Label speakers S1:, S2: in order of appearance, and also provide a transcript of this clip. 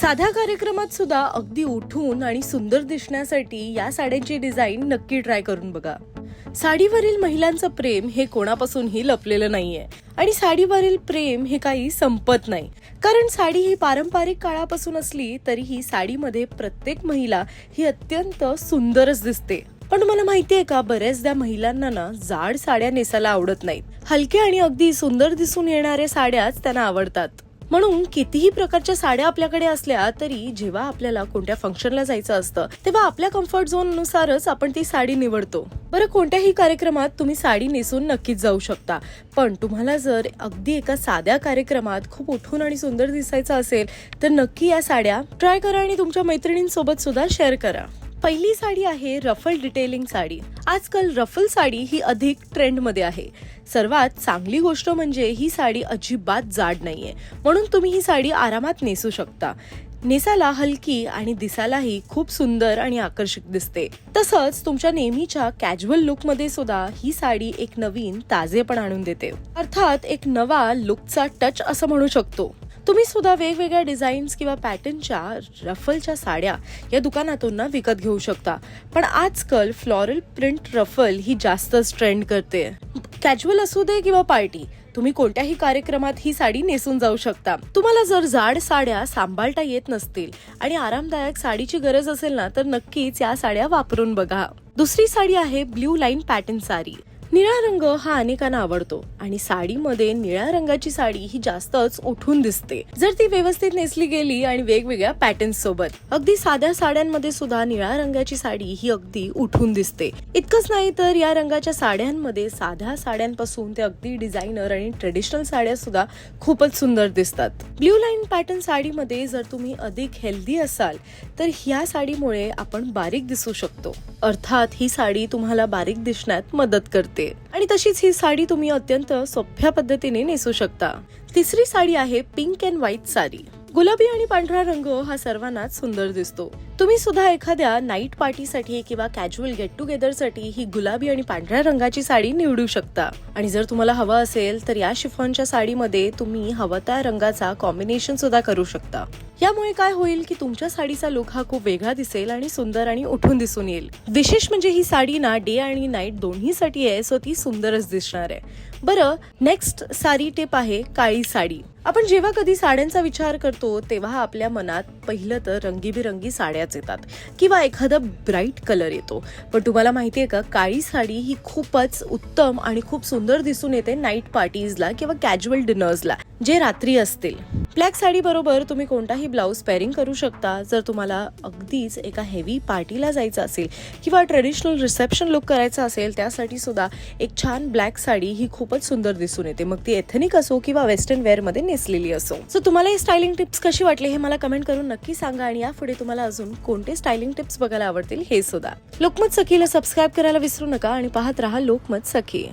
S1: साध्या कार्यक्रमात सुद्धा अगदी उठून आणि सुंदर दिसण्यासाठी या साड्यांची डिझाईन नक्की ट्राय करून बघा. साडीवरील महिलांचं प्रेम हे कोणापासूनही लपलेलं नाहीये आणि साडीवरील प्रेम हे काही संपत नाही. कारण साडी ही पारंपरिक काळापासून असली तरीही साडीमध्ये प्रत्येक महिला ही अत्यंत सुंदरच दिसते. पण मला माहितीये का बऱ्याचदा महिलांना ना जाड साड्या नेसायला आवडत नाहीत. हलक्या आणि अगदी सुंदर दिसून येणाऱ्या साड्याच त्यांना आवडतात. म्हणून कितीही प्रकारच्या साड्या आपल्याकडे असल्या तरी जेव्हा आपल्याला कोणत्या फंक्शनला जायचं असतं तेव्हा आपल्या कम्फर्ट झोन नुसारच आपण ती साडी निवडतो. बरं कोणत्याही कार्यक्रमात तुम्ही साडी नेसून नक्कीच जाऊ शकता. पण तुम्हाला जर अगदी एका साध्या कार्यक्रमात खूप उठून आणि सुंदर दिसायचं असेल तर नक्की या साड्या ट्राय करा आणि तुमच्या मैत्रिणींसोबत सुद्धा शेअर करा. पहिली साडी आहे रफल डिटेलिंग साडी. आजकाल रफल साडी ही अधिक ट्रेंडमध्ये आहे. सर्वात चांगली गोष्ट म्हणजे ही साडी अजिबात जाड नाहीये. म्हणून तुम्ही ही साडी आरामात नेसू शकता. नेसाला हलकी आणि दिसायलाही खूप सुंदर आणि आकर्षक दिसते. तसंच तुमच्या नेहमीच्या कॅज्युअल लुकमध्ये सुद्धा ही साडी एक नवीन ताजेपण आणून देते. अर्थात एक नवा लुकचा टच असं म्हणू शकतो. तुम्ही सुद्धा वेगवेगळ्या डिझाईन्स किंवा पॅटर्नच्या रफलच्या साड्या या दुकानातून ना विकत घेऊ शकता. पण आजकाल फ्लॉरल प्रिंट रफल ही जास्तच ट्रेंड करते. कॅज्युअल असू दे किंवा पार्टी तुम्ही कोणत्याही कार्यक्रमात ही साडी नेसून जाऊ शकता. तुम्हाला जर जाड साड्या सांभाळता येत नसतील आणि आरामदायक साडीची गरज असेल ना तर नक्कीच या साड्या वापरून बघा. दुसरी साडी आहे ब्ल्यू लाईन पॅटर्न साडी. निळा रंग हा अनेकांना आवडतो आणि साडीमध्ये निळ्या रंगाची साडी ही जास्तच उठून दिसते. जर ती व्यवस्थित नेसली गेली आणि वेगवेगळ्या पॅटर्न सोबत अगदी साध्या साड्यांमध्ये सुद्धा निळ्या रंगाची साडी ही अगदी उठून दिसते. इतकंच नाही तर या रंगाच्या साड्यांमध्ये साध्या साड्यांपासून ते अगदी डिझायनर आणि ट्रेडिशनल साड्या सुद्धा खूपच सुंदर दिसतात. ब्ल्यू लाईन पॅटर्न साडीमध्ये जर तुम्ही अधिक हेल्दी असाल तर ह्या साडीमुळे आपण बारीक दिसू शकतो. अर्थात ही साडी तुम्हाला बारीक दिसण्यात मदत करते. आणि तशीच ही साडी तुम्ही अत्यंत सोप्या पद्धतीने नेसू शकता. तिसरी साडी आहे पिंक अँड व्हाईट साडी. गुलाबी आणि पांढरा रंग हा सर्वांनाच सुंदर दिसतो. तुम्ही सुद्धा एखाद्या नाईट पार्टीसाठी किंवा कॅज्युअल गेट टुगेदरसाठी ही गुलाबी आणि पांढऱ्या रंगाची साडी निवडू शकता. आणि जर तुम्हाला हवं असेल तर या शिफॉनच्या साडीमध्ये तुम्ही हवं त्या रंगाचा कॉम्बिनेशन सुद्धा करू शकता. यामुळे काय होईल की तुमच्या साडीचा लुक हा खूप वेगळा दिसेल आणि सुंदर आणि उठून दिसून येईल. विशेष म्हणजे ही साडी ना डे आणि नाईट दोन्हीसाठी आहे सो ती सुंदरच दिसणार आहे. बरं नेक्स्ट साडी टेप आहे काळी साडी. आपण जेव्हा कधी साड्यांचा विचार करतो तेव्हा आपल्या मनात पहिलं तर रंगीबिरंगी साड्याच येतात. किंवा एखादा ब्राईट कलर येतो. पण तुम्हाला माहितीये का काळी साडी ही खूपच उत्तम आणि खूप सुंदर दिसून येते नाईट पार्टीजला किंवा कॅज्युअल डिनर्सला जे रात्री असतील. ब्लॅक साडीबरोबर तुम्ही कोणताही ब्लाऊज पेअरिंग करू शकता. जर तुम्हाला अगदीच एका हेवी पार्टीला जायचं असेल किंवा ट्रेडिशनल रिसेप्शन लुक करायचं असेल त्यासाठी सुद्धा एक छान ब्लॅक साडी ही खूपच सुंदर दिसून येते. मग ती एथनिक असो किंवा वेस्टर्न वेअरमध्ये नेसलेली असो. सो तुम्हाला ही स्टायलिंग टिप्स कशी वाटली हे मला कमेंट करून नक्की सांगा आणि यापुढे तुम्हाला अजून कोणते स्टायलिंग टिप्स बघायला आवडतील हे सुद्धा. लोकमत सखीला सबस्क्राईब करायला विसरू नका आणि पाहत राहा लोकमत सखी.